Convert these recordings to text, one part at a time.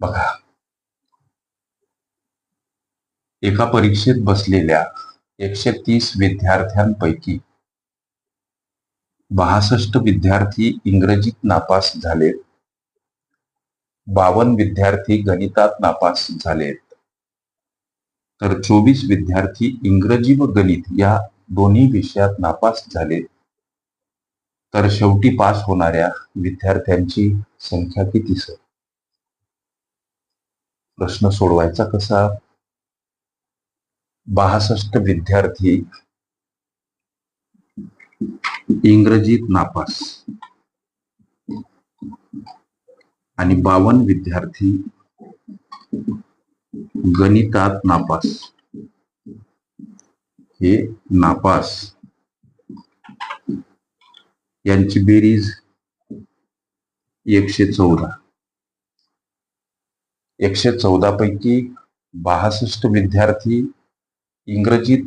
बघा. एका परीक्षेत बसलेल्या एकशे तीस विद्यार्थ्यांपैकी बासष्ट विद्यार्थी इंग्रजीत नापास झालेत. बावन्न विद्यार्थी गणितात नापास झालेत. तर चोवीस विद्यार्थी इंग्रजी व गणित या दोन्ही विषयात नापास झाले तर शेवटी पास होणाऱ्या विद्यार्थ्यांची संख्या किती सर? प्रश्न सोडवायचा कसा? बासष्ट विद्यार्थी. इंग्रजीत नापास. आणि बावन विद्यार्थी. गणितात नापास. हे नापास. यांची बेरीज एकशे चौदा. एकशे चौदापैकी बासष्ट विद्यार्थी इंग्रजीत.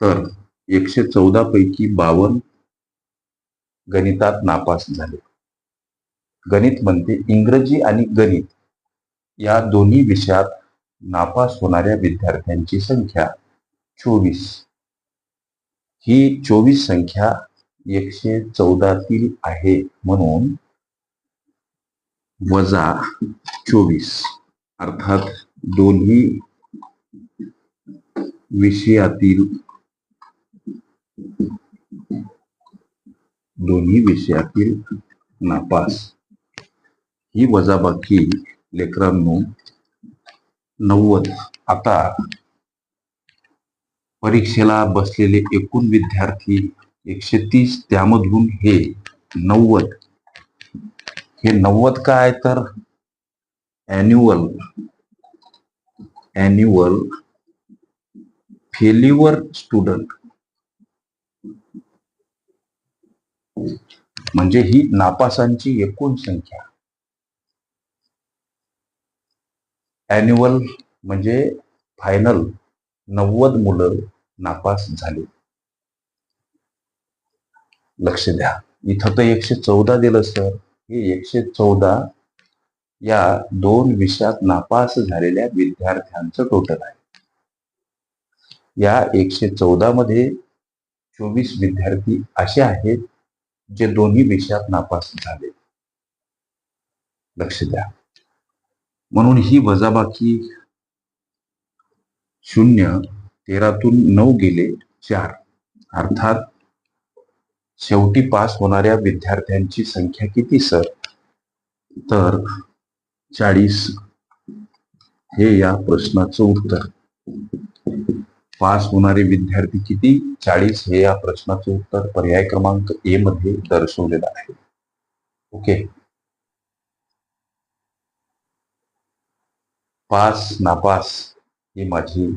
तर एकशे चौदापैकी बावन्न गणितात नापास झाले. गणित म्हणते इंग्रजी आणि गणित या दोन्ही विषयात नापास होणाऱ्या विद्यार्थ्यांची संख्या चोवीस. ही चोवीस संख्या एकशे चौदातील आहे म्हणून वजा चोवीस. अर्थात दोन्ही विषयातील दोन्ही विषयातील नापास. ही वजाबाकी लेकरांनो नव्वद. आता परीक्षेला बसलेले एकूण विद्यार्थी एकशे तीस त्यामधून हे नव्वद. हे नव्वद काय तर? अॅन्युअल अॅन्युअल फेल्युअर स्टुडंट म्हणजे ही नापासांची एकूण संख्या. अॅन्युअल म्हणजे फायनल नव्वद मुलं नापास झाले. लक्ष द्या. इथं तर एकशे चौदा दिलं सर हे एकशे चौदा या दोन विषयात नापास झालेल्या विद्यार्थ्यांचं टोटल आहे. या एकशे चौदा मध्ये चोवीस विद्यार्थी असे आहेत जे दोन्ही विषयात नापास झाले. लक्ष द्या. म्हणून ही वजाबाकी शून्य तेरातून नऊ गेले चार. अर्थात शेवटी पास होणाऱ्या विद्यार्थ्यांची संख्या किती सर? तर चाळीस. हे या प्रश्नाचं उत्तर. पास होणारे विद्यार्थी किती? चाळीस. हे या प्रश्नाचं उत्तर पर्याय क्रमांक ए मध्ये दर्शवलेलं आहे. ओके. पास नापास ही माझी